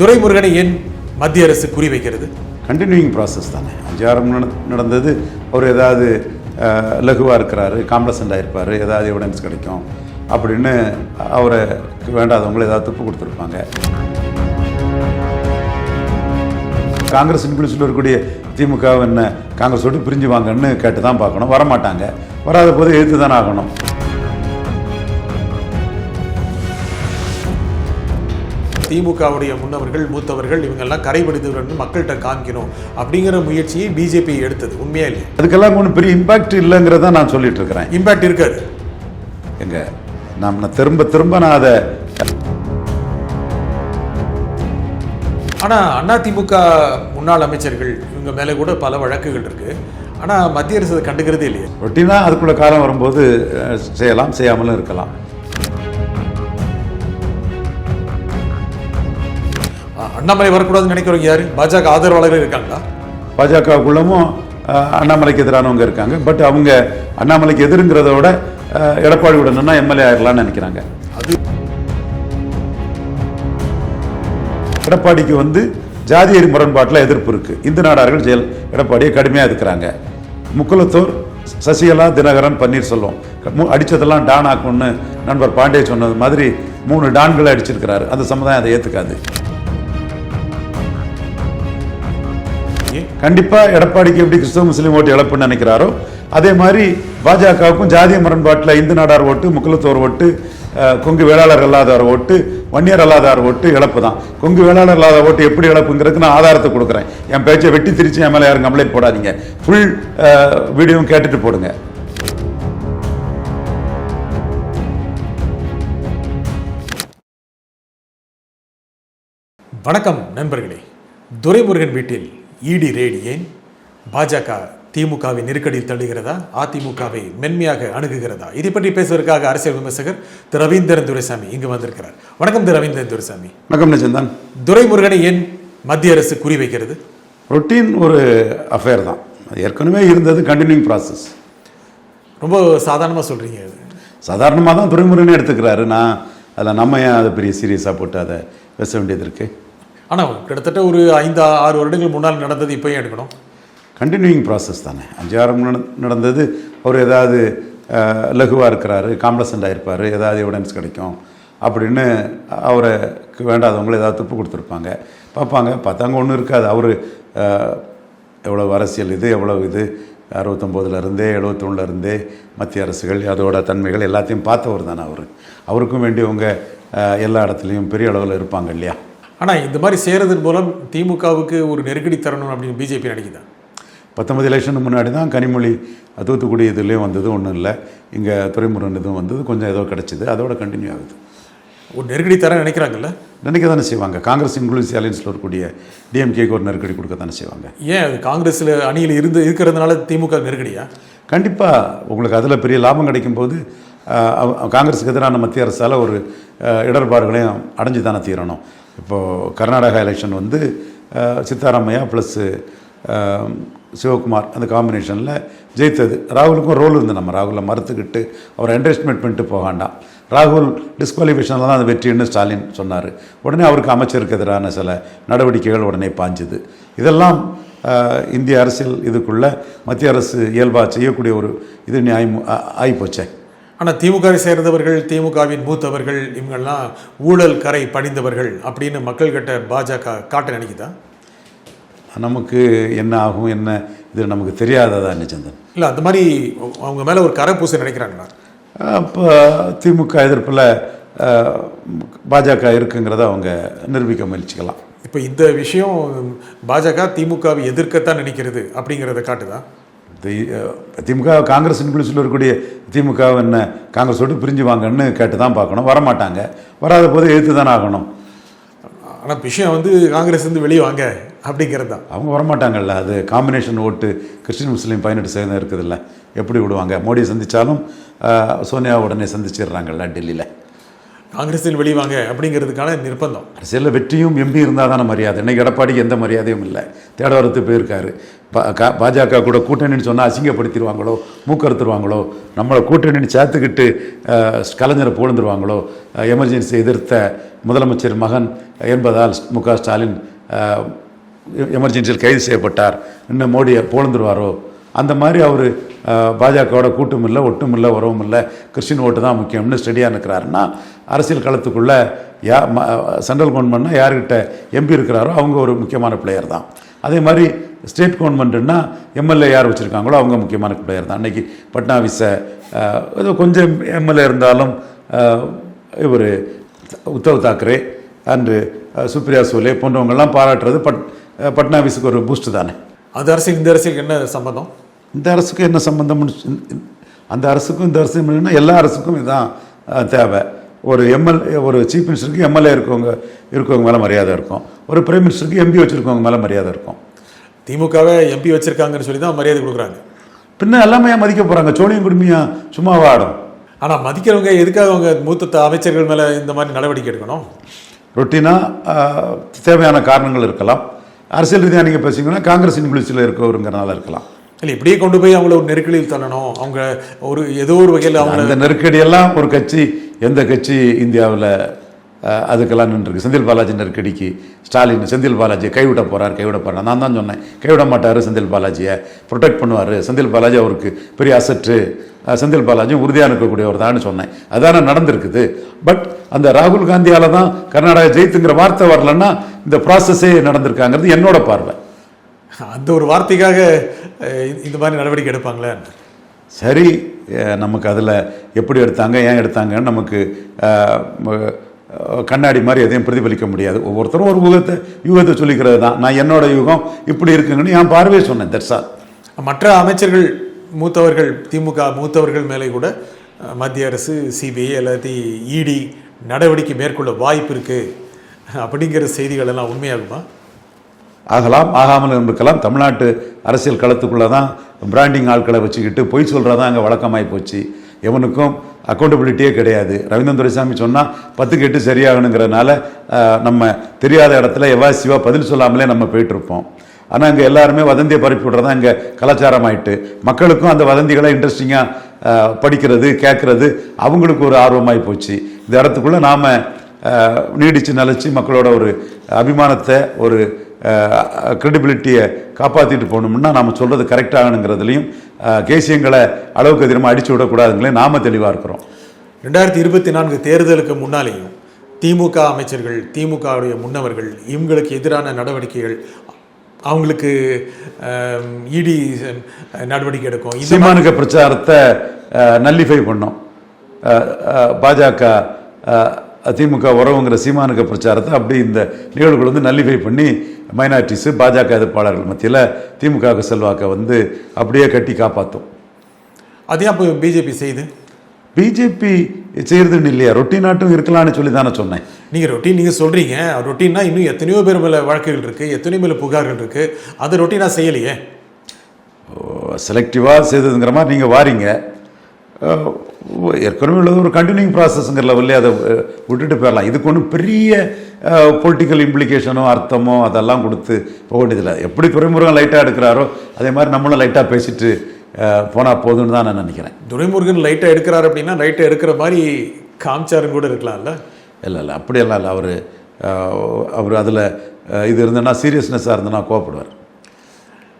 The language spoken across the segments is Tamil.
துரைமுருகனை ஏன் மத்திய அரசு குறிவைக்கிறது கண்டினியூயிங் ப்ராசஸ் தானே. அஞ்சாரம் நட நடந்தது. அவர் ஏதாவது லகுவாக இருக்கிறாரு காம்ப்ளசண்டாக இருப்பார் ஏதாவது எவிடன்ஸ் கிடைக்கும் அப்படின்னு அவரை வேண்டாதவங்களை ஏதாவது துப்பு கொடுத்துருப்பாங்க. காங்கிரஸ் இன்க்ளூசில் இருக்கக்கூடிய திமுக என்ன காங்கிரஸோடு பிரிஞ்சு வாங்கன்னு கேட்டு தான் பார்க்கணும். வரமாட்டாங்க. வராத போது எழுத்து தானே ஆகணும். திமுகவுடைய முன்னவர்கள் மூத்தவர்கள் இவங்கெல்லாம் கரைபடித்தவர்கள் மக்கள்கிட்ட காமிக்கணும் அப்படிங்கிற முயற்சியை பிஜேபி எடுத்தது. உண்மையா இல்லையா? அதுக்கெல்லாம் ஒன்றும் பெரிய இம்பாக்ட் இல்லைங்கிறத நான் சொல்லிட்டு இருக்கிறேன். இம்பாக்ட் இருக்காது. எங்க நம்ம திரும்ப திரும்ப நான் அதை ஆனா அதிமுக முன்னாள் அமைச்சர்கள் இவங்க மேல கூட பல வழக்குகள் இருக்கு. ஆனா மத்திய அரசு கண்டுக்கிறதே இல்லையே. ரொட்டீனாக அதுக்குள்ள காலம் வரும்போது செய்யலாம் செய்யாமலும் இருக்கலாம். அண்ணாமலை வரக்கூடாதுன்னு நினைக்கிறவங்க யாரு? பாஜக ஆதரவாளர்கள் இருக்காங்களா? பாஜகவுக்குள்ளமும் அண்ணாமலைக்கு எதிரானவங்க இருக்காங்க. பட் அவங்க அண்ணாமலைக்கு எதிருங்கிறத விட எடப்பாடி விடணும்னா எம்எல்ஏ ஆயிடலாம்னு நினைக்கிறாங்க. அது எடப்பாடிக்கு வந்து ஜாதியரி முரண்பாட்டில் எதிர்ப்பு இருக்கு. இந்து நாடார்கள் ஜெயல் எடப்பாடியை கடுமையாக எதிர்க்கிறாங்க. முக்குலத்தூர் சசிகலா தினகரன் பன்னீர்செல்வம் மு- அடிச்சதெல்லாம் டான் ஆக்கும்னு நண்பர் பாண்டே சொன்னது மாதிரி மூணு டான்களை அடிச்சிருக்கிறாரு. அந்த சமுதாயம் அதை ஏற்றுக்காது கண்டிப்பாக எடப்பாடிக்கு எப்படி கிறிஸ்தவ முஸ்லீம் ஓட்டு இழப்புன்னு நினைக்கிறாரோ அதே மாதிரி பாஜகவுக்கும் ஜாதிய முரண்பாட்டில் இந்து நாடார் ஓட்டு முக்குலத்தோர் ஓட்டு கொங்கு வேளாளர் அல்லாதார் ஓட்டு வன்னியர் அல்லாதார் ஓட்டு இழப்பு தான் கொங்கு வேளாளர் இல்லாத ஓட்டு எப்படி இழப்புங்கிறதுக்கு நான் ஆதாரத்தை கொடுக்குறேன். என் பேச்சை வெட்டி திரிச்சு என் மேலே யாரும் கம்ப்ளைண்ட் போடாதீங்க. ஃபுல் வீடியோவும் கேட்டுட்டு போடுங்க. வணக்கம் நண்பர்களே. துரைமுருகன் வீட்டில் இடி ரேடி ஏன் பாஜக திமுகவை நெருக்கடியில் தள்ளுகிறதா? அதிமுகவை மென்மையாக அணுகுகிறதா? இதை பற்றி பேசுவதற்காக அரசியல் விமர்சகர் திரு ரவீந்திரன் துரைசாமி இங்கு வந்திருக்கிறார். வணக்கம் திரு ரவீந்திரன் துரைசாமி. வணக்கம் நிச்சந்தான் துரைமுருகனை ஏன் மத்திய அரசு குறிவைக்கிறது ரொட்டீன் ஒரு அஃபேர் தான். அது ஏற்கனவே இருந்தது கண்டினியூங் ப்ராசஸ் ரொம்ப சாதாரணமாக சொல்றீங்க அது. சாதாரணமாக தான் துறைமுறைன்னு எடுத்துக்கிறாரு. நான் அதில் நம்ம ஏன் அதை பெரிய சீரியஸாக போட்டு அதை பேச வேண்டியது இருக்குது ஆனால் கிட்டத்தட்ட ஒரு ஐந்து ஆறு வருடங்கள் முன்னால் நடந்தது இப்போயும் எடுக்கணும். கண்டினியூயிங் ப்ராசஸ் தானே. அஞ்சு ஆறு நடந்தது அவர் ஏதாவது லகுவாக இருக்கிறாரு காம்ப்ளசண்டாக இருப்பார் ஏதாவது எவிடன்ஸ் கிடைக்கும் அப்படின்னு அவரை வேண்டாதவங்களை ஏதாவது துப்பு கொடுத்துருப்பாங்க. பார்ப்பாங்க. பார்த்தாங்க ஒன்றும் இருக்காது. அவர் எவ்வளோ அரசியல் இது எவ்வளோ இது? அறுபத்தொம்போதுலேருந்தே எழுபத்தொன்னுலேருந்தே மத்திய அரசுகள் அதோட தன்மைகள் எல்லாத்தையும் பார்த்தவர் தானே அவர். அவருக்கும் வேண்டியவங்க எல்லா இடத்துலையும் பெரிய அளவில் இருப்பாங்க இல்லையா? ஆனால் இந்த மாதிரி சேரதன் மூலம் திமுகவுக்கு ஒரு நெருக்கடி தரணும் அப்படின்னு பிஜேபி நினைக்குதா? பத்தொன்பது எலெக்ஷனுக்கு முன்னாடி தான் கனிமொழி தூத்துக்குடி இதுலேயும் வந்தது ஒன்றும் இல்லை. இங்கே துறைமுருகன் இதுவும் வந்தது கொஞ்சம் ஏதோ கிடச்சிது அதோட கண்டினியூ ஆகுது. ஒரு நெருக்கடி தர நினைக்கிறாங்கல்ல? நினைக்க தானே செய்வாங்க. காங்கிரஸ் இன்க்ளூசிவ் அலையன்ஸில் இருக்கக்கூடிய டிஎம்கேக்கு ஒரு நெருக்கடி கொடுக்க தானே செய்வாங்க. ஏன் அது காங்கிரஸில் அணியில் இருந்து இருக்கிறதுனால திமுக நெருக்கடியா? கண்டிப்பாக உங்களுக்கு அதில் பெரிய லாபம் கிடைக்கும்போது காங்கிரஸுக்கு எதிரான மத்திய அரசால் ஒரு இடர்பாடுகளையும் அடைஞ்சு தானே தீரணும். இப்போது கர்நாடகா எலெக்ஷன் வந்து சித்தாராமையா ப்ளஸ்ஸு சிவகுமார் அந்த காம்பினேஷனில் ஜெயித்தது. ராகுலுக்கும் ரோல் இருந்து நம்ம ராகுலை மறுத்துக்கிட்டு அவரை அண்டர்ஸ்டிமேட் பண்ணிட்டு போகாண்டாம் ராகுல் டிஸ்குவாலிஃபிகேஷனில் தான் அந்த வெற்றின்னு ஸ்டாலின் சொன்னார். உடனே அவருக்கு அமைச்சருக்கு எதிரான சில நடவடிக்கைகள் உடனே பாஞ்சுது. இதெல்லாம் இந்திய அரசியல் இதுக்குள்ளே மத்திய அரசு இயல்பாக செய்யக்கூடிய ஒரு இது நியாயம் ஆகிப்போச்சே ஆனால் திமுகவை சேர்ந்தவர்கள் திமுகவின் மூத்தவர்கள் இவங்கெல்லாம் ஊழல் கரை படிந்தவர்கள் அப்படின்னு மக்கள்கிட்ட பாஜக காட்ட நினைக்குதா? நமக்கு என்ன ஆகும் என்ன இது நமக்கு தெரியாததா நிச்சந்தன் இல்லை அந்த மாதிரி அவங்க மேலே ஒரு கரை பூச நினைக்கிறாங்களா அப்போ திமுக எதிர்ப்பில் பாஜக இருக்குங்கிறத அவங்க நிரூபிக்க முயற்சிக்கலாம். இப்போ இந்த விஷயம் பாஜக திமுகவை எதிர்க்கத்தான் நினைக்கிறது அப்படிங்கிறத காட்டுதா? தி- அஹ், திமுக காங்கிரஸ் இன்க்ளூசில் இருக்கக்கூடிய திமுக என்ன காங்கிரஸ் விட்டு பிரிஞ்சு வாங்கன்னு கேட்டு தான் பார்க்கணும். வரமாட்டாங்க. வராத போது எழுத்து தானே ஆகணும். ஆனால் விஷயம் வந்து காங்கிரஸ் இருந்து வெளியே வாங்க அப்படிங்கிறது தான் அவங்க வரமாட்டாங்கல்ல. அது காம்பினேஷன் ஓட்டு கிறிஸ்டின் முஸ்லீம் பதினெட்டு சதவீதம் இருக்குதுல்ல. எப்படி விடுவாங்க? மோடியை சந்தித்தாலும் சோனியா உடனே சந்திச்சிடுறாங்கல்ல டெல்லியில். காங்கிரஸில் வெளியே வாங்க அப்படிங்கிறதுக்கான நிர்பந்தம். அரசியலில் வெற்றியும் எம்பி இருந்தால் தானே மரியாதை. இன்னைக்கு எடப்பாடிக்கு எந்த மரியாதையும் இல்லை. தேடவரத்து போயிருக்காரு. பாஜக கூட கூட்டணின்னு சொன்னால் அசிங்கப்படுத்திடுவாங்களோ மூக்கறுத்துருவாங்களோ நம்மளை கூட்டணின்னு சேர்த்துக்கிட்டு கலைஞரை புகழ்ந்துருவாங்களோ எமர்ஜென்சி எதிர்த்த முதலமைச்சர் மகன் என்பதால் மு க ஸ்டாலின் எமர்ஜென்சியில் கைது செய்யப்பட்டார். இன்னும் மோடியை புகழ்ந்துருவாரோ அந்த மாதிரி அவர் பாஜகவோட கூட்டும் இல்லை ஒட்டும் இல்லை உறவும் இல்லை. கிறிஸ்டின் ஓட்டு தான் முக்கியம்னு ஸ்டெடியாக இருக்கிறாருன்னா அரசியல் களத்துக்குள்ளே யா சென்ட்ரல் கவர்மெண்ட்னா யார்கிட்ட எம்பி இருக்கிறாரோ அவங்க ஒரு முக்கியமான பிளேயர் தான். அதே மாதிரி ஸ்டேட் கவர்மெண்ட்டுன்னா எம்எல்ஏ யார் வச்சுருக்காங்களோ அவங்க முக்கியமான பிளேயர் தான். அன்றைக்கி பட்னாவிஸை ஏதோ கொஞ்சம் எம்எல்ஏ இருந்தாலும் இவர் உத்தவ் தாக்கரே அண்டு சுப்ரியா சூலே போன்றவங்கெல்லாம் பாராட்டுறது பட் பட்னாவிஸுக்கு ஒரு பூஸ்ட் தானே. அது அரசியல் இந்த அரசியலுக்கு என்ன சம்பந்தம்? இந்த அரசுக்கு என்ன சம்பந்தம்னு சொ- அந்த அரசுக்கும் இந்த அரசுக்கும் எல்லா அரசுக்கும் இதுதான் தேவை. ஒரு எம்எல் ஒரு சீஃப் மினிஸ்டருக்கு எம்எல்ஏ இருக்கவங்க இருக்கவங்க மேலே மரியாதை இருக்கும். ஒரு பிரைம் மினிஸ்டருக்கு எம்பி வச்சுருக்கவங்க மேலே மரியாதை இருக்கும். திமுகவை எம்பி வச்சிருக்காங்கன்னு சொல்லி தான் மரியாதை கொடுக்குறாங்க. பின்ன எல்லாமே மதிக்க போகிறாங்க சோனியும் குடும்பியா சும்மாவா ஆடும் ஆனால் மதிக்கிறவங்க எதுக்காக அவங்க மூத்த அமைச்சர்கள் மேலே இந்த மாதிரி நடவடிக்கை எடுக்கணும்? ரொட்டீனாக தேவையான காரணங்கள் இருக்கலாம். அரசியல் ரீதியாக நீங்கள் பேசுங்கன்னா காங்கிரஸ் இன்குலிச்சில் இருக்கவருங்கிறனால இருக்கலாம். இல்லை இப்படியே கொண்டு போய் அவங்கள ஒரு நெருக்கடியில் தள்ளணும். அவங்க ஒரு ஏதோ ஒரு வகையில் அவங்க அந்த நெருக்கடியெல்லாம் ஒரு கட்சி எந்த கட்சி இந்தியாவில் அதுக்கெல்லாம் நின்றுருக்கு. செந்தில் பாலாஜி நெருக்கடிக்கு ஸ்டாலின் செந்தில் பாலாஜியை கைவிட போறார் கைவிட போறார். நான் தான் சொன்னேன் கைவிட மாட்டார் செந்தில் பாலாஜியை. ப்ரொடெக்ட் பண்ணுவார். செந்தில் பாலாஜி அவருக்கு பெரிய அசற்று அஹ், செந்தில் பாலாஜியும் உறுதியாக இருக்கக்கூடியவர் தான் சொன்னேன். அதான நடந்திருக்குது. பட் அந்த ராகுல் காந்தியால தான் கர்நாடகா ஜெயித்துங்கிற வார்த்தை வரலன்னா இந்த ப்ராசஸே நடந்திருக்காங்கிறது என்னோட பார்வை. அந்த ஒரு வார்த்தைக்காக இந்த- மாதிரி நடவடிக்கை எடுப்பாங்களே? சரி நமக்கு அதில் எப்படி எடுத்தாங்க ஏன் எடுத்தாங்கன்னு நமக்கு கண்ணாடி மாதிரி எதையும் பிரதிபலிக்க முடியாது. ஒவ்வொருத்தரும் ஒரு யூகத்தை யூகத்தை சொல்லிக்கிறது தான். நான் என்னோட யுகம் இப்படி இருக்குங்கன்னு என் பார்வையை சொன்னேன். தட்ஸ் ஆல் மற்ற அமைச்சர்கள் மூத்தவர்கள் திமுக மூத்தவர்கள் மேலே கூட மத்திய அரசு சிபிஐ அல்லது இடி நடவடிக்கை மேற்கொள்ள வாய்ப்பு இருக்கு. அப்படிங்கிற செய்திகள் எல்லாம் உண்மையாகுமா? ஆகலாம் ஆகாமல் இருக்கலாம் தமிழ்நாட்டு அரசியல் களத்துக்குள்ளே தான் பிராண்டிங் ஆட்களை வச்சுக்கிட்டு பொய் சொல்கிறது தான் அங்கே வழக்கமாகி போச்சு. எவனுக்கும் அக்கௌண்டபிலிட்டியே கிடையாது. ரவீந்திரன் துரைசாமி சொன்னால் பத்துக்கு எட்டு சரியாகணுங்கிறனால நம்ம தெரியாத இடத்துல எவாசிவா பதில் சொல்லாமலே நம்ம போயிட்டுருப்போம். ஆனால் அங்கே எல்லாருமே வதந்தியை பரப்பி விடுறதா இங்கே கலாச்சாரம் ஆயிட்டு மக்களுக்கும் அந்த வதந்திகளை இன்ட்ரெஸ்டிங்காக படிக்கிறது கேட்குறது அவங்களுக்கு ஒரு ஆர்வமாகி போச்சு. இந்த இடத்துக்குள்ளே நாம் நீடித்து நிலச்சி மக்களோட ஒரு அபிமானத்தை ஒரு கிரெடிபிலிட்டியை காப்பாற்றிட்டு போகணும்னா நாம் சொல்கிறது கரெக்டாகணுங்கிறதுலையும் கேசியங்களை அளவுக்கு அதிகமாக அடிச்சு விடக்கூடாதுங்களே நாம தெளிவாக இருக்கிறோம். ரெண்டாயிரத்தி இருபத்தி நான்கு தேர்தலுக்கு முன்னாலேயும் திமுக அமைச்சர்கள் திமுகவுடைய முன்னவர்கள் இவங்களுக்கு எதிரான நடவடிக்கைகள் அவங்களுக்கு இடி நடவடிக்கை எடுக்கும். சீமானுக்க பிரச்சாரத்தை நல்லிஃபை பண்ணோம். பாஜக திமுக உறவுங்கிற சீமானுக்க பிரச்சாரத்தை அப்படி இந்த நிகழ்வுகள் வந்து நல்லிஃபை பண்ணி மைனாரிட்டிஸு பாஜக எதிர்ப்பாளர்கள் மத்தியில் திமுக செல்வாக்கை வந்து அப்படியே கட்டி காப்பாற்றும் அதையும் அப்போ பிஜேபி செய்து பிஜேபி செய்யறதுன்னு இல்லையா? ரொட்டீனாட்டும் இருக்கலாம்னு சொல்லி தானே சொன்னேன். நீங்கள் ரொட்டீன் நீங்கள் சொல்கிறீங்க ரொட்டீன்னா இன்னும் எத்தனையோ பேர் மேலே வழக்குகள் இருக்குது எத்தனையோ மேலே புகார்கள் இருக்குது அதை ரொட்டீனாக செய்யலையே. செலக்டிவாக செய்ததுங்கிற மாதிரி நீங்கள் வாரீங்க. ஏற்கனவே உள்ளது ஒரு கண்டினியூங் ப்ராசஸ்ங்கிற லெவல்லே அதை விட்டுட்டு போயிடலாம். இதுக்கு ஒன்றும் பெரிய பொலிட்டிக்கல் இம்ப்ளிகேஷனோ அர்த்தமோ அதெல்லாம் கொடுத்து போக வேண்டியதில்லை. எப்படி துறைமுருகன் லைட்டாக எடுக்கிறாரோ அதே மாதிரி நம்மளும் லைட்டாக பேசிட்டு போனால் போதும்னு தான் நான் நினைக்கிறேன். துரைமுருகன் லைட்டாக எடுக்கிறார் அப்படின்னா லைட்டாக எடுக்கிற மாதிரி காமிச்சாருன்னு கூட இருக்கலாம்ல? இல்லை இல்லை அப்படியெல்லாம் இல்லை. அவர் அவர் அதில் இது இருந்ததுன்னா சீரியஸ்னஸாக இருந்ததுன்னா கோவப்படுவார்.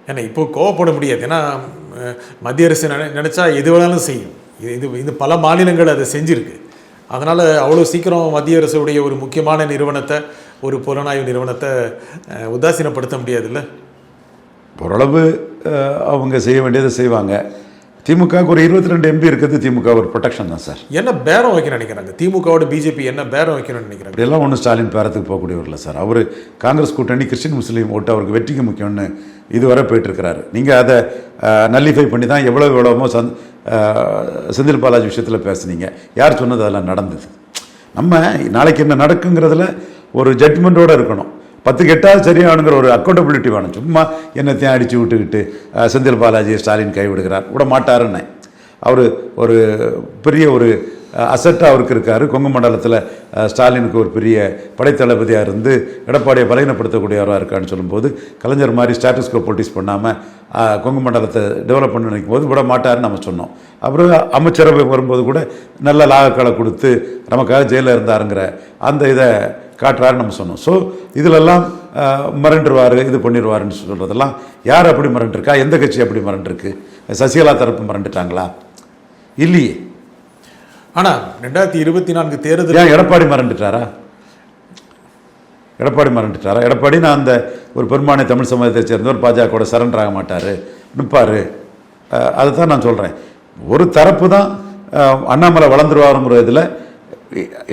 ஏன்னா இப்போ கோவப்பட முடியாது. ஏன்னா மத்திய அரசு நினை நினச்சா எது வேணாலும் செய்யும். இது இது இது பல மாநிலங்கள் அதை செஞ்சிருக்கு. அதனால் அவ்வளோ சீக்கிரம் மத்திய அரசுடைய ஒரு முக்கியமான நிறுவனத்தை ஒரு புலனாய்வு நிறுவனத்தை உதாசீனப்படுத்த முடியாதுல்ல? ஓரளவு அவங்க செய்ய வேண்டியதை செய்வாங்க. திமுகவுக்கு ஒரு இருபத்தி ரெண்டு எம்பி இருக்கிறது திமுக ஒரு ப்ரொடெக்ஷன் தான் சார். என்ன பேரம் வைக்க நினைக்கிறாங்க? திமுகவோட பிஜேபி என்ன பேரம் வைக்கணும்னு நினைக்கிறாங்க? அப்படியெல்லாம் ஒன்றும் ஸ்டாலின் பேரத்துக்கு போகக்கூடியவர் இல்லை சார். அவர் காங்கிரஸ் கூட்டணி கிறிஸ்டின் முஸ்லீம் ஓட்டு அவருக்கு வெற்றிக்கு முக்கியம்னு இதுவரை போயிட்டுருக்கிறாரு. நீங்கள் அதை நல்லிஃபை பண்ணி தான் எவ்வளோ எவ்வளோமோ சந்த் செந்தில் பாலாஜி விஷயத்தில் பேசுனீங்க. யார் சொன்னது அதெல்லாம் நடந்தது? நம்ம நாளைக்கு என்ன நடக்குங்கிறதுல ஒரு ஜட்மெண்ட்டோடு இருக்கணும். பத்து கெட்டாவது சரியானுங்கிற ஒரு அக்கௌண்டபிலிட்டி வேணும். சும்மா என்னத்தையும் அடித்து விட்டுக்கிட்டு செந்தில் பாலாஜி ஸ்டாலின் கைவிடுகிறார் விட மாட்டாருன்னு. அவர் ஒரு பெரிய ஒரு அசட்டாக அவருக்கு இருக்கார். கொங்கு மண்டலத்தில் ஸ்டாலினுக்கு ஒரு பெரிய படைத்தளபதியாக இருந்து எடப்பாடியை பலகீனப்படுத்தக்கூடியவராக இருக்கான்னு சொல்லும்போது கலைஞர் மாதிரி ஸ்டாட்டஸ்கோ பொலிட்டிக்ஸ் பண்ணாமல் கொங்கு மண்டலத்தை டெவலப் பண்ண நினைக்கும் போது விட மாட்டாருன்னு நம்ம சொன்னோம். அப்புறம் அமைச்சரவை வரும்போது கூட நல்ல லாகக்களை கொடுத்து நமக்காக ஜெயிலில் இருந்தாருங்கிற அந்த இதை காட்டுறாருன்னு நம்ம சொன்னோம். ஸோ இதிலெல்லாம் மிரண்டுருவார் இது பண்ணிடுவாருன்னு சொல்கிறதெல்லாம் யார் அப்படி மிரண்டிருக்கா? எந்த கட்சி அப்படி மிரண்டிருக்கு? சசிகலா தரப்பு மிரண்டுட்டாங்களா? இல்லையே. ஆனா ரெண்டாயிரத்தி இருபத்தி நான்கு தேர்தல் ஏன் எடப்பாடி மறந்துட்டாரா எடப்பாடி மறந்துட்டாரா எடப்பாடி நான் அந்த ஒரு பெரும்பான்மை தமிழ் சமூகத்தை சேர்ந்தவர் பாஜகவோட சரண்டர் ஆக மாட்டார். நிற்பார் அதை தான் நான் சொல்கிறேன் ஒரு தரப்பு தான் அண்ணாமலை வளர்ந்துருவாருங்கிற இதில்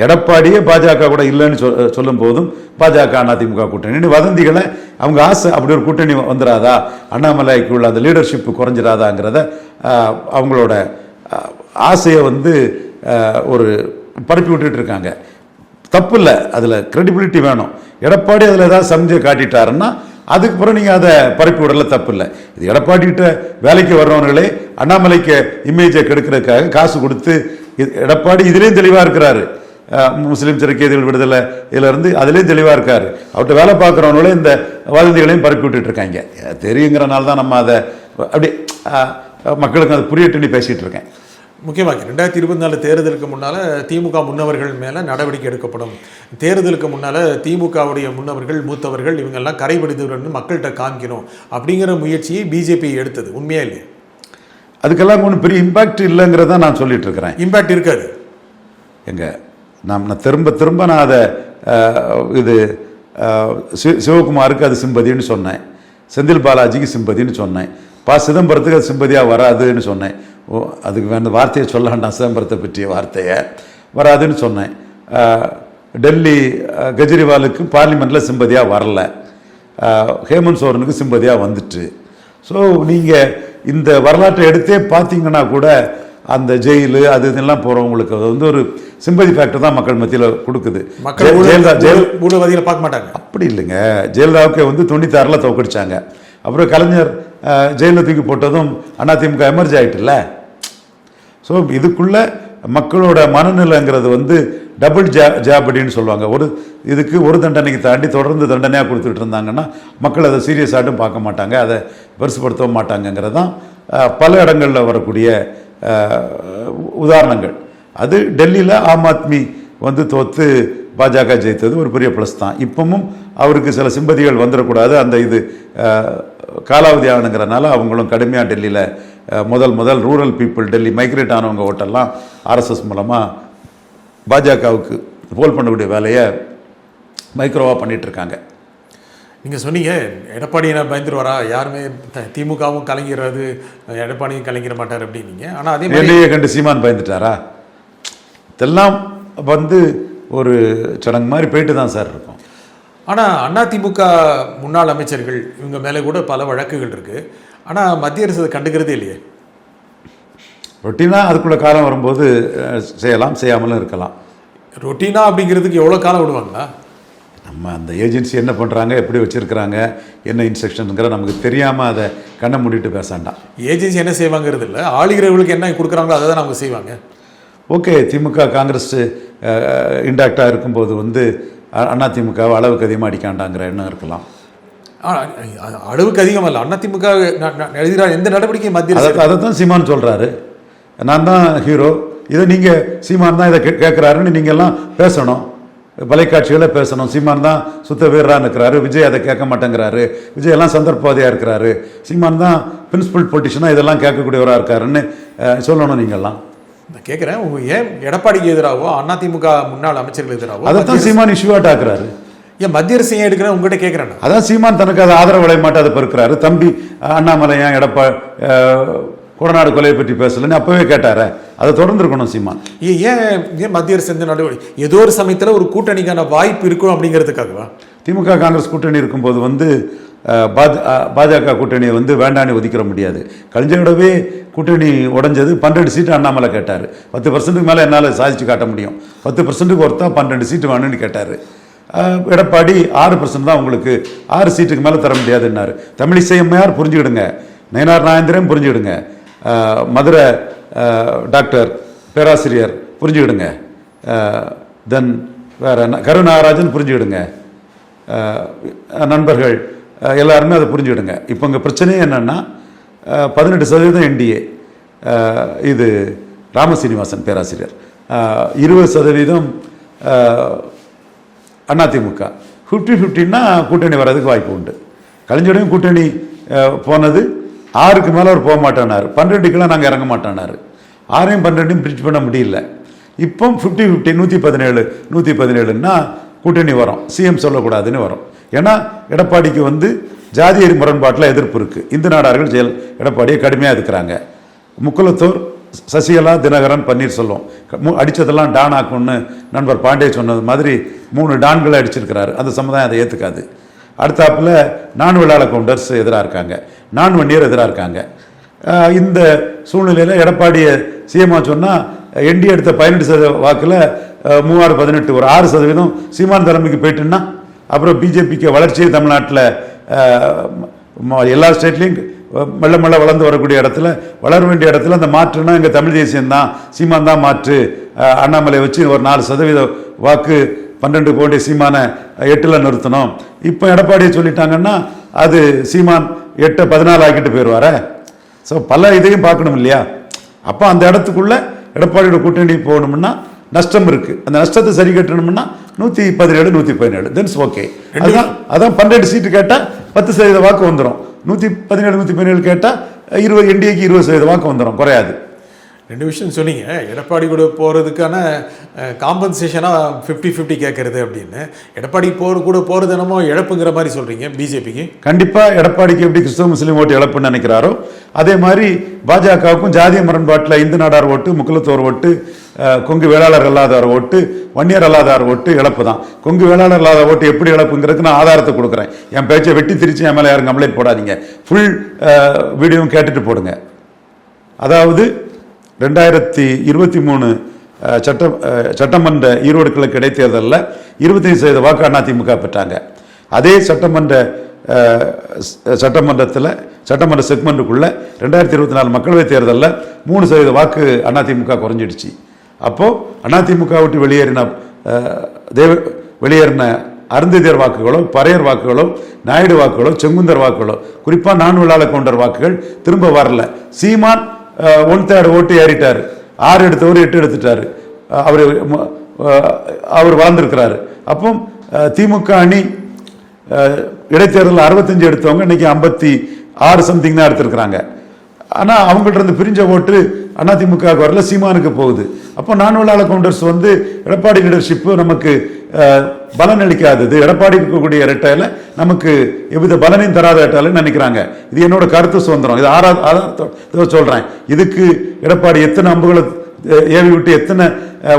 எடப்பாடியே பாஜக கூட இல்லைன்னு சொல் சொல்லும் போதும் பாஜக அதிமுக கூட்டணி. வதந்திகளை அவங்க ஆசை அப்படி ஒரு கூட்டணி வந்துடாதா அண்ணாமலைக்கு உள்ள அந்த லீடர்ஷிப் குறைஞ்சிடாதாங்கிறத அவங்களோட ஆசையை வந்து ஒரு பரப்பி விட்டுட்டு இருக்காங்க. தப்பு இல்லை அதில் கிரெடிபிலிட்டி வேணும். எடப்பாடி அதில் ஏதாவது சமஞ்சை காட்டிட்டாருன்னா அதுக்கு பிறகு நீங்கள் அதை பரப்பி விடல தப்பு இல்லை இது எடப்பாடிகிட்ட வேலைக்கு வர்றவங்களே அண்ணாமலைக்கு இமேஜை கெடுக்கிறதுக்காக காசு கொடுத்து எடப்பாடி இதுலேயும் தெளிவாக இருக்கிறாரு. முஸ்லீம் முஸ்லிம் விடுதலை இதில் இருந்து அதுலேயும் தெளிவாக இருக்காரு. அவர்கிட்ட வேலை பார்க்குறவங்களே இந்த வதந்திகளையும் பரப்பி விட்டுட்டு இருக்காங்க. தெரியுங்கிறனால தான் நம்ம அதை அப்படி மக்களுக்கு அது புரியட்டுன்னு பேசிகிட்டு இருக்கேன். முக்கியமாக ரெண்டாயிரத்தி இருபத்தி நாலு தேர்தலுக்கு முன்னால் திமுக முன்னவர்கள் மேலே நடவடிக்கை எடுக்கப்படும். தேர்தலுக்கு முன்னால் திமுகவுடைய முன்னவர்கள் மூத்தவர்கள் இவங்கெல்லாம் கரைபிடித்தவர்கள் மக்கள்கிட்ட காமிக்கணும் அப்படிங்கிற முயற்சியை பிஜேபி எடுத்தது. உண்மையா இல்லையா? அதுக்கெல்லாம் ஒன்றும் பெரிய இம்பாக்ட் இல்லைங்கிறத நான் சொல்லிட்டு இருக்கிறேன் இம்பாக்ட் இருக்காது. எங்க நான் நான் திரும்ப திரும்ப நான் அதை இது சிவகுமாருக்கு அது சிம்பதின்னு சொன்னேன். செந்தில் பாலாஜிக்கு சிம்பதின்னு சொன்னேன். பா சிதம்பரத்துக்கு அது சிம்பதியாக வராதுன்னு சொன்னேன். ஓ அதுக்கு வேண்ட வார்த்தையை சொல்லலாம்டா சிதம்பரத்தை பற்றிய வார்த்தையை. வராதுன்னு சொன்னேன். டெல்லி கெஜ்ரிவாலுக்கு பார்லிமெண்ட்டில் சிம்பதியாக வரல. ஹேமந்த் சோரனுக்கு சிம்பதியாக வந்துட்டு. ஸோ நீங்கள் இந்த வரலாற்றை எடுத்தே பார்த்தீங்கன்னா கூட அந்த ஜெயிலு அது இதெல்லாம் போகிறவங்களுக்கு அது வந்து ஒரு சிம்பதி ஃபேக்டர் தான் மக்கள் மத்தியில் கொடுக்குது. மக்கள் ஜெய- ஜெயலலிதா ஜெயல ஊழல் ஊழல்வாதிகளை பார்க்க மாட்டாங்க. அப்படி இல்லைங்க. ஜெயலலிதாவுக்கு வந்து தொண்ணூத்தாறில் தோக்கடிச்சாங்க அப்புறம் கலைஞர் அஹ், ஜெயிலில் தூக்கி போட்டதும் அதிமுக எமர்ஜ் ஆயிட்டுல்ல. ஸோ இதுக்குள்ள மக்களோட மனநிலைங்கிறது வந்து டபுள் ஜா ஜாபடின்னு சொல்லுவாங்க. ஒரு இதுக்கு ஒரு தண்டனைக்கு தாண்டி தொடர்ந்து தண்டனையாக கொடுத்துட்டு இருந்தாங்கன்னா மக்கள் அதை சீரியஸாகட்டும் பார்க்க மாட்டாங்க அதை பெருசுப்படுத்தவும் மாட்டாங்கங்கிறது தான் பல இடங்களில் வரக்கூடிய உதாரணங்கள். அது டெல்லியில் ஆம் ஆத்மி வந்து தோற்று பாஜக ஜெயித்தது ஒரு பெரிய ப்ளஸ் தான். இப்பவும் அவருக்கு சில சிம்பதிகள் வந்துடக்கூடாது. அந்த இது காலாவதி ஆகணுங்கிறனால அவங்களும் கடுமையாக டெல்லியில் முதல் முதல் ரூரல் பீப்புள் டெல்லி மைக்ரேட் ஆனவங்க ஓட்டெல்லாம் ஆர்எஸ்எஸ் மூலமாக பாஜகவுக்கு போல் பண்ணக்கூடிய வேலையை மைக்ரோவாக பண்ணிட்டு இருக்காங்க நீங்க சொன்னீங்க எடப்பாடி என்ன பயந்துருவாரா? யாருமே த- திமுகவும் கலங்கிறது எடப்பாடியும் கலங்கிட மாட்டார் அப்படின்னீங்க. ஆனா அதே என்னையே கண்டு சீமான் பயந்துட்டாரா? இதெல்லாம் வந்து ஒரு சடங்கு மாதிரி போயிட்டு தான் சார் இருக்கும். ஆனா அதிமுக முன்னாள் அமைச்சர்கள் இவங்க மேலே கூட பல வழக்குகள் இருக்கு. ஆனா மத்திய அரசு அதை கண்டுக்கிறதே இல்லையே. ரொட்டீனாக அதுக்குள்ள காலம் வரும்போது செய்யலாம் செய்யாமலும் இருக்கலாம். ரொட்டீனா அப்படிங்கிறதுக்கு எவ்வளவு காலம் விடுவாங்களா? நம்ம அந்த ஏஜென்சி என்ன பண்ணுறாங்க எப்படி வச்சுருக்கிறாங்க என்ன இன்ஸ்ட்ரக்ஷனுங்கிற நமக்கு தெரியாமல் அதை கண்ணை மூடிட்டு பேசாண்டாம் ஏஜென்சி என்ன செய்வாங்கிறது இல்லை. ஆளுகிறவர்களுக்கு என்ன கொடுக்குறாங்களோ அதை தான் அவங்க செய்வாங்க. ஓகே திமுக காங்கிரஸ் இன்டாக்டாக இருக்கும்போது வந்து அ- அண்ணா திமுகவை அளவுக்கு அதிகமாக அடிக்காண்டாங்கிற எண்ணம் இருக்கலாம். அளவுக்கு அதிகம் அல்ல அதிமுக எதிராக எந்த நடவடிக்கை மத்திய அரசு அதை தான் சீமான் சொல்கிறாரு நான் தான் ஹீரோ. இதை நீங்கள் சீமான் தான் இதை கே கேட்குறாருன்னு நீங்கள் எல்லாம் பேசணும். தொலைக்காட்சிகளை பேசணும். சீமான் தான் சுத்த வீரராக இருக்கிறாரு விஜய் அதை கேட்க மாட்டேங்கிறாரு. விஜய் எல்லாம் சந்தர்ப்பவாதியாக இருக்கிறாரு. சீமான் தான் பிரின்சிபல் பொலிட்டிஷனாக இதெல்லாம் கேட்கக்கூடியவராக இருக்காருன்னு சொல்லணும் நீங்கள்லாம் நான் கேட்குறேன். ஏன் எடப்பாடிக்கு எதிராகவோ அதிமுக முன்னாள் அமைச்சர்கள் எதிராகவோ அதை தான் சீமான் இஷ்யூவாக ஆக்குறாரு ஏன் மத்திய அரசு ஏன் எடுக்கிறேன் உங்ககிட்ட கேட்குறேன். அதான் சீமான் தனக்கு அதை ஆதரவு விளைய மாட்டு அதை பெருக்கிறாரு. தம்பி அண்ணாமலை ஏன் எடப்பா கொடநாடு கொலையை பற்றி பேசலன்னு அப்பவே கேட்டாரே. அதை தொடர்ந்து இருக்கணும் சீமான். ஏன் ஏன் மத்திய அரசு எந்த நடவடிக்கை ஏதோ ஒரு சமயத்துல ஒரு கூட்டணிக்கான வாய்ப்பு இருக்கும் அப்படிங்கிறதுக்காகவா? திமுக காங்கிரஸ் கூட்டணி இருக்கும்போது வந்து பாஜக கூட்டணியை வந்து வேண்டான்னு ஒதுக்கிற முடியாது. கழிஞ்ச விடவே கூட்டணி உடைஞ்சது பன்னெண்டு சீட்டு அண்ணாமலை கேட்டார். பத்து பர்சன்ட்டுக்கு மேலே என்னால் சாதிச்சு காட்ட முடியும். பத்து பர்சன்ட்டுக்கு ஒருத்தா பன்னெண்டு சீட்டு வேணும்னு கேட்டார். எடப்பாடி ஆறு பர்சன்ட் தான் உங்களுக்கு. ஆறு சீட்டுக்கு மேலே தர முடியாதுன்னாரு. தமிழிசை அம்மையார் புரிஞ்சுக்கிடுங்க. நயனார் நாயந்திரன் புரிஞ்சுக்கிடுங்க. மதுரை டாக்டர் பேராசிரியர் புரிஞ்சுக்கிடுங்க. தென் வேற என்ன? கருநாகராஜன் புரிஞ்சுக்கிடுங்க. நண்பர்கள் எல்லாருமே அதை புரிஞ்சுக்கிடுங்க. இப்போ இங்கே பிரச்சனையே என்னென்னா பதினெட்டு சதவீதம் என்டிஏ இது ராமசீனிவாசன் பேராசிரியர். இருபது சதவீதம் அதிமுக. ஃபிஃப்டி ஃபிஃப்டின்னா கூட்டணி வர்றதுக்கு வாய்ப்பு உண்டு. கலைஞரையும் கூட்டணி போனது ஆறுக்கு மேலே அவர் போக மாட்டேனார். பன்னெண்டுக்கெல்லாம் நாங்கள் இறங்க மாட்டேனார். ஆறையும் பன்னெண்டையும் பிரிட்ஜ் பண்ண முடியல. இப்போ ஃபிஃப்டி ஃபிஃப்டி நூற்றி பதினேழு நூற்றி பதினேழுன்னா கூட்டணி வரும். சிஎம் சொல்லக்கூடாதுன்னு வரும். ஏன்னா எடப்பாடிக்கு வந்து ஜாதிய முரண்பாட்டில் எதிர்ப்பு இருக்குது இந்து நாடார்கள் ஜெயல் எடப்பாடியை கடுமையாக இருக்கிறாங்க முக்குலத்தூர் சசிகலா தினகரன் பன்னீர்செல்வம் க- மூ- டான் ஆக்கும்னு நண்பர் பாண்டே சொன்னது மாதிரி மூணு டான்களை அடிச்சிருக்கிறாரு. அந்த சமுதாயம் அதை ஏற்றுக்காது அடுத்தாப்புல நான் விழாள கவுண்டர்ஸ் எதிராக இருக்காங்க. நான் வன்னியர் எதிராக இருக்காங்க. இந்த சூழ்நிலையில் எடப்பாடியை சிஎம்மா சொன்னால் என்டி எடுத்த பதினெட்டு சதவீத வாக்கில் மூவாறு பதினெட்டு ஒரு ஆறு சதவீதம் சீமான் தலைமைக்கு போயிட்டுன்னா அப்புறம் பிஜேபிக்கு வளர்ச்சியை தமிழ்நாட்டில் எல்லா ஸ்டேட்லேயும் மெல்ல மெல்ல வளர்ந்து வரக்கூடிய இடத்துல வளர வேண்டிய இடத்துல அந்த மாற்றுனா எங்கள் தமிழ் தேசியம் தான் சீமான் தான் மாற்று அண்ணாமலை வச்சு ஒரு நாலு சதவீத வாக்கு பன்னெண்டு கோடி சீமானை எட்டில் நிறுத்தணும். இப்போ எடப்பாடியை சொல்லிட்டாங்கன்னா அது சீமான் எட்டை பதினாலு ஆக்கிட்டு போயிடுவாரே ஸோ பல இதையும் பார்க்கணும் இல்லையா? அப்போ அந்த இடத்துக்குள்ள எடப்பாடியோட கூட்டணி போகணும்னா நஷ்டம் இருக்கு. அந்த நஷ்டத்தை சரி கட்டணும்னா நூற்றி பதினேழு நூற்றி பதினேழு. தென்ஸ் ஓகே அதான் அதான் பன்னெண்டு சீட்டு கேட்டால் பத்து சதவீத வாக்கு வந்துடும் நூற்றி பதினேழு நூற்றி பதினேழு கேட்டால் இருபது என்டிஏக்கு இருபது சதவீத வாக்கு வந்துடும் குறையாது. ரெண்டு விஷயம் சொன்னீங்க எடப்பாடி கூட போகிறதுக்கான காம்பன்சேஷனாக ஃபிஃப்டி ஃபிஃப்டி கேட்குறது அப்படின்னு. எடப்பாடி போகிற கூட போகிறது என்னமோ இழப்புங்கிற மாதிரி சொல்கிறீங்க பிஜேபிக்கு. கண்டிப்பாக எடப்பாடிக்கு எப்படி கிறிஸ்தவ முஸ்லீம் ஓட்டு இழப்புன்னு நினைக்கிறாரோ அதே மாதிரி பாஜகவுக்கும் ஜாதிய முரண்பாட்டில் இந்து நாடார் ஓட்டு முக்குலத்தோர் ஓட்டு கொங்கு வேளாளர் அல்லாதார் ஓட்டு வன்னியர் அல்லாதார் ஓட்டு இழப்பு தான் கொங்கு வேளாளர் இல்லாத ஓட்டு எப்படி இழப்புங்கிறதுக்கு நான் ஆதாரத்தை கொடுக்குறேன். என் பேச்சை வெட்டி திரிச்சு என் மேலே யாரும் கம்ப்ளைண்ட் போடாதீங்க. ஃபுல் வீடியோவும் கேட்டுட்டு போடுங்க. அதாவது ரெண்டாயிரத்தி இருபத்தி மூணு சட்டம் சட்ட சட்டமன்ற ஈரோடு கிழக்கு இடைத்தேர்தலில் இருபத்தஞ்சு சதவீத வாக்கு அதிமுக பெற்றாங்க. அதே சட்டமன்ற சட்டமன்றத்தில் சட்டமன்ற செக்மெண்ட்டுக்குள்ளே ரெண்டாயிரத்தி இருபத்தி நாலு மக்களவைத் தேர்தலில் மூணு சதவீத வாக்கு அதிமுக குறைஞ்சிடுச்சு. அப்போது அதிமுக விட்டு வெளியேறின தேவ வெளியேறின அருந்ததியர் வாக்குகளோ பறையர் வாக்குகளோ நாயுடு வாக்குகளோ செங்குந்தர் வாக்குகளோ குறிப்பாக நான் விழால கொண்டர் வாக்குகள் திரும்ப வரல. சீமான் ஒன் தேர்ட் ஓட்டு ஏறிட்டார். ஆறு எடுத்தவர் எட்டு எடுத்துட்டாரு. அவர் அவர் வளர்ந்துருக்கிறாரு அப்போ திமுக அணி இடைத்தேர்தலில் அறுபத்தஞ்சு எடுத்தவங்க இன்னைக்கு ஐம்பத்தி ஆறு சம்திங் தான் எடுத்திருக்கிறாங்க. ஆனால் அவங்கள்ட்ட இருந்து பிரிஞ்ச ஓட்டு அதிமுகவுக்கு வரல சீமானுக்கு போகுது. அப்போ நான் கவுண்டர்ஸ் வந்து எடப்பாடி லீடர்ஷிப்பு நமக்கு பலன் அளிக்காதது. எடப்பாடி இருக்கக்கூடிய இரட்டையில் நமக்கு எவ்வித பலனையும் தராத இரட்டையில நினைக்கிறாங்க. இது என்னோட கருத்து சுதந்திரம். இது ஆறா ஆதார சொல்கிறேன் இதுக்கு எடப்பாடி எத்தனை அம்புகளை ஏவி விட்டு எத்தனை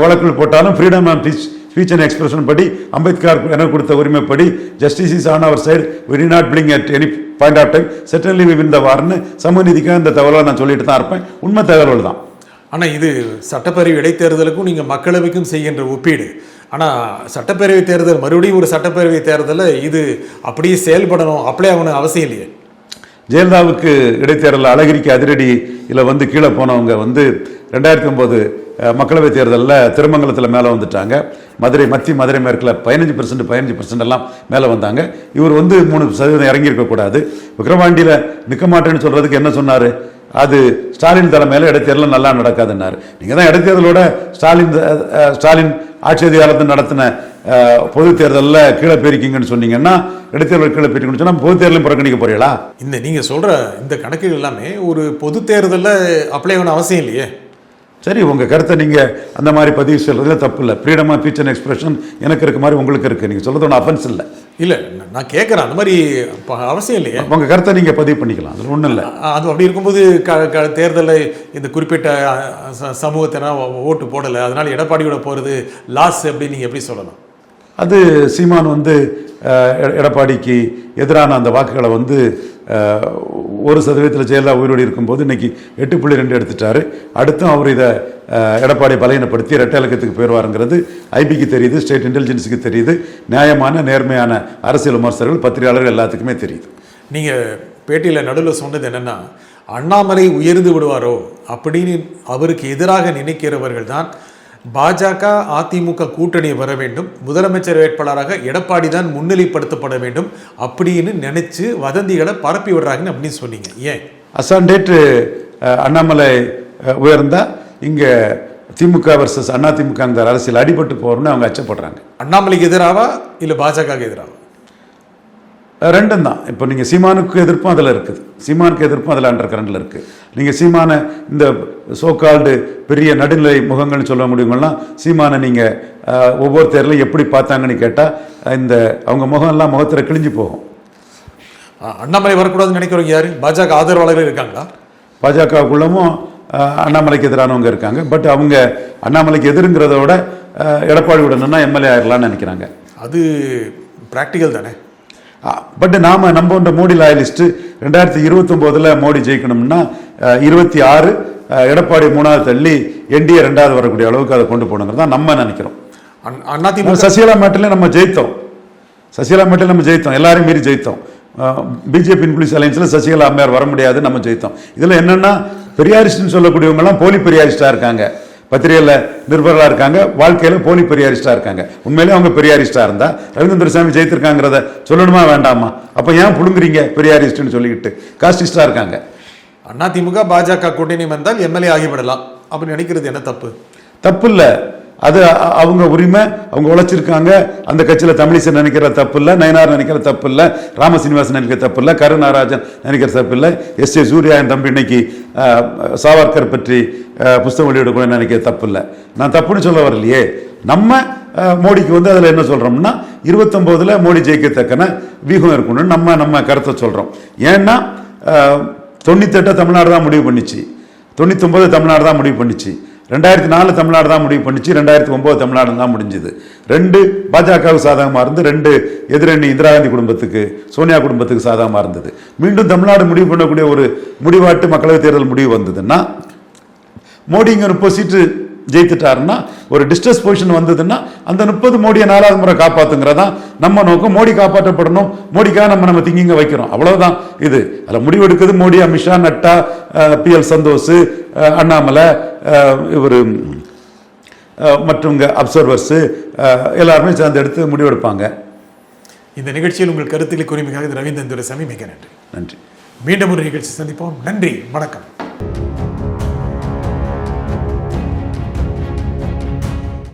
வழக்குகள் போட்டாலும் freedom of speech and expression படி அம்பேத்கர் எனக்கு கொடுத்த உரிமைப்படி justice is on our side very not blink at any point of time certainly we win the வார்னு சமூக நீதிக்காக இந்த தகவலை நான் சொல்லிட்டு தான் இருப்பேன். உண்மை தகவல் தான். ஆனால் இது சட்டப்பேரவை இடைத்தேர்தலுக்கும் நீங்கள் மக்களவைக்கும் செய்கின்ற ஒப்பீடு. ஆனால் சட்டப்பேரவை தேர்தல் மறுபடியும் ஒரு சட்டப்பேரவை தேர்தலில் இது அப்படியே செயல்படணும் அப்ளை ஆகணும் அவசியம் இல்லையே. ஜெயலலிதாவுக்கு இடைத்தேர்தல் அழகிரிக்கு அதிரடி இதில் வந்து கீழே போனவங்க வந்து ரெண்டாயிரத்தி ஒம்பது மக்களவைத் தேர்தலில் திருமங்கலத்தில் மேலே வந்துட்டாங்க. மதுரை மத்திய மதுரை மேற்கில் பதினஞ்சு பர்சன்ட் பதினஞ்சு பர்சன்ட் எல்லாம் மேலே வந்தாங்க. இவர் வந்து மூணு சதவீதம் இறங்கியிருக்கக்கூடாது விக்ரவாண்டியில் நிற்க மாட்டேன்னு சொல்கிறதுக்கு என்ன சொன்னார்? அது ஸ்டாலின் தலைமையில் இடைத்தேர்தல் நல்லா நடக்காதுன்னாரு. நீங்கள் தான் இடைத்தேர்தலோட ஸ்டாலின் ஸ்டாலின் ஆட்சி அதிகாரத்தில் நடத்தின பொது தேர்தலில் கீழே போயிருக்கீங்கன்னு சொன்னீங்கன்னா இடைத்தேர்தல் கீழே போயிருக்கீங்கன்னு சொன்னால் பொது தேர்தலும் புறக்கணிக்க போறீங்களா? இந்த நீங்கள் சொல்கிற இந்த கணக்குகள் எல்லாமே ஒரு பொது தேர்தலில் அப்ளை ஆகணும் அவசியம் இல்லையே. சரி உங்கள் கருத்தை நீங்கள் அந்த மாதிரி பதிவு சொல்கிறதுல தப்பு இல்லை. Freedom of speech and expression எனக்கு இருக்க மாதிரி உங்களுக்கு இருக்குது நீங்கள் சொல்கிறது ஒன்றும் அஃபென்ஸ் இல்லை. இல்லை நான் கேட்குறேன் அந்த மாதிரி அவசியம் இல்லையே. உங்கள் கருத்தை நீங்கள் பதிவு பண்ணிக்கலாம். அதில் ஒன்றும் இல்லை. அது அப்படி இருக்கும்போது க க தேர்தலில் இந்த குறிப்பிட்ட சமூகத்தினா ஓட்டு போடலை. அதனால எடப்பாடியோட போகிறது லாஸ் அப்படின்னு நீங்கள் எப்படி சொல்லலாம் அது சீமான் வந்து எடப்பாடிக்கு எதிரான அந்த வாக்குகளை வந்து ஒரு சதவீதத்தில் ஜெயலலிதா உயிரோடு இருக்கும்போது இன்னைக்கு எட்டு புள்ளி ரெண்டு எடுத்துட்டாரு. அடுத்தும் அவர் இதை எடப்பாடி பலையினப்படுத்தி இரட்டை இலக்கத்துக்கு போயிடுவாருங்கிறது ஐபிக்கு தெரியுது ஸ்டேட் இன்டெலிஜென்ஸுக்கு தெரியுது நியாயமான நேர்மையான அரசியல் விமர்சகர்கள் பத்திரிகையாளர்கள் எல்லாத்துக்குமே தெரியுது. நீங்கள் பேட்டியில் நடுவில் சொன்னது என்னென்னா அண்ணாமலை உயர்ந்து விடுவாரோ அப்படின்னு அவருக்கு எதிராக நினைக்கிறவர்கள் தான் பாஜக அதிமுக கூட்டணி வர வேண்டும். முதலமைச்சர் வேட்பாளராக எடப்பாடி தான் முன்னிலைப்படுத்தப்பட வேண்டும். அப்படின்னு நினைச்சு வதந்திகளை பரப்பி விடுறாங்கன்னு அப்படின்னு சொன்னீங்க. ஏன்? அசாண்டேட்டு அண்ணாமலை உயர்ந்தா இங்கே திமுக வர்சஸ் அண்ணா திமுகங்கிற அரசியல் அடிபட்டு போகிறோம்னு அவங்க அச்சப்படுறாங்க. அண்ணாமலைக்கு எதிராவா? இல்லை பாஜக எதிராவா? ரெண்டும் தான். இப்போ நீங்கள் சீமானுக்கு எதிர்ப்பும் அதில் இருக்குது. சீமானுக்கு எதிர்ப்பும் அதில் அண்டர் கரண்டில் இருக்குது நீங்கள் சீமானை இந்த சோகால்டு பெரிய நடுநிலை முகங்கள்னு சொல்ல முடியுங்கள்லாம் சீமானை நீங்கள் ஒவ்வொரு தேர்தலையும் எப்படி பார்த்தாங்கன்னு கேட்டால் இந்த அவங்க முகம்லாம் முகத்தில் கிழிஞ்சு போகும். அண்ணாமலை வரக்கூடாதுன்னு நினைக்கிறவங்க யாரு? பாஜக ஆதரவாளர்கள் இருக்காங்களா? பாஜகவுக்குள்ளமும் அண்ணாமலைக்கு எதிரானவங்க இருக்காங்க. பட் அவங்க அண்ணாமலைக்கு எதிருங்கிறத விட அஹ், எடப்பாடியோட நின்னா எம்எல்ஏ ஆயிடலாம்னு நினைக்கிறாங்க. அது பிராக்டிக்கல் தானே? பட் நாம நம்புன்ற மோடி லாயலிஸ்ட் ரெண்டாயிரத்தி இருபத்தொம்போதில் மோடி ஜெயிக்கணும்னா இருபத்தி ஆறு எடப்பாடி மூணாவது தள்ளி என்டிஏ ரெண்டாவது வரக்கூடிய அளவுக்கு அதை கொண்டு போகணுங்கிறது தான் நம்ம நினைக்கிறோம். அதிமுக சசிகலா மேட்டில் நம்ம ஜெயித்தோம். சசிகலா மேட்டில் நம்ம ஜெயித்தோம். எல்லாரையும் மீறி ஜெயித்தோம். பிஜேபி இன்க்ளூஸ் அலைன்ஸில் சசிகலா அம்மையார் வர முடியாது நம்ம ஜெயித்தோம். இதில் என்னன்னா பெரியாரிஸ்ட்னு சொல்லக்கூடியவங்கலாம் போலி பெரியாரிஸ்டாக இருக்காங்க. பத்திரிகையில் நிருபர்களாக இருக்காங்க வாழ்க்கையில் போலி பெரியாரிஸ்டாக இருக்காங்க. உண்மையிலேயே அவங்க பெரியாரிஸ்டாக இருந்தா ரவீந்திர சாமி ஜெயித்திருக்காங்கிறத சொல்லணுமா வேண்டாமா? அப்போ ஏன் புடுங்குறீங்க பெரியாரிஸ்ட்னு சொல்லிக்கிட்டு? காஸ்டிஸ்டாக இருக்காங்க. அதிமுக பாஜக கூட்டணி வந்தால் எம்எல்ஏ ஆகிவிடலாம். அப்படின்னு நினைக்கிறது என்ன தப்பு? தப்பு இல்லை. அது அவங்க உரிமை அவங்க உழைச்சிருக்காங்க. அந்த கட்சியில் தமிழிசை நினைக்கிற தப்பு இல்லை நயனார் நினைக்கிற தப்பு இல்லை ராமசீனிவாசன் நினைக்கிற தப்பு இல்லை கருநாராஜன் நினைக்கிற தப்பு இல்லை எஸ் ஏ சூர்யா என் தம்பி இன்னைக்கு சாவர்கர் பற்றி புஸ்தகம் வெளியிடக்கூட நினைக்கிற தப்பு இல்லை நான் தப்புன்னு சொல்ல வரலையே. நம்ம மோடிக்கு வந்து அதில் என்ன சொல்கிறோம்னா இருபத்தொம்போதில் மோடி ஜெயிக்கத்தக்கன வியூகம் இருக்கணும்னு நம்ம நம்ம கருத்தை சொல்கிறோம் ஏன்னா தொண்ணூத்தெட்டை தமிழ்நாடு தான் முடிவு பண்ணிச்சு. தொண்ணூத்தொம்பது தமிழ்நாடு தான் முடிவு பண்ணிச்சு. ரெண்டாயிரத்தி நாலு தமிழ்நாடு தான் முடிவு பண்ணிச்சு ரெண்டாயிரத்தி ஒன்பது தமிழ்நாடு தான் முடிஞ்சுது. ரெண்டு பாஜகவுக்கு சாதகமாக இருந்து ரெண்டு எதிரணி இந்திரா காந்தி குடும்பத்துக்கு சோனியா குடும்பத்துக்கு சாதகமாக இருந்தது. மீண்டும் தமிழ்நாடு முடிவு பண்ணக்கூடிய ஒரு முடிவாட்டு மக்களவைத் தேர்தல் முடிவு வந்ததுன்னா மோடி இங்கே முப்பது சீட்டு ஜெயித்துட்டாருன்னா ஒரு டிஸ்டர்ஸ் பொசிஷன் வந்ததுன்னா அந்த முப்பது மோடியை நாலாவது முறை காப்பாத்துங்கிறதான் நம்ம நோக்கம். மோடி காப்பாற்றப்படணும். மோடிக்காக நம்ம நம்ம திங்கிங்க வைக்கிறோம். அவ்வளவுதான் இது. அதில் முடிவெடுக்கிறது மோடி அமித்ஷா நட்டா பி எல் சந்தோஷ் அண்ணாமலை இவர் மற்றும் அப்சர்வர்ஸு எல்லாருமே சேர்ந்து எடுத்து முடிவெடுப்பாங்க. இந்த நிகழ்ச்சியில் உங்கள் கருத்துக்களை குறிமைக்காக ரவீந்திரன் துரைசாமி மிக நன்றி நன்றி. மீண்டும் ஒரு நிகழ்ச்சி சந்திப்போம். நன்றி. வணக்கம்.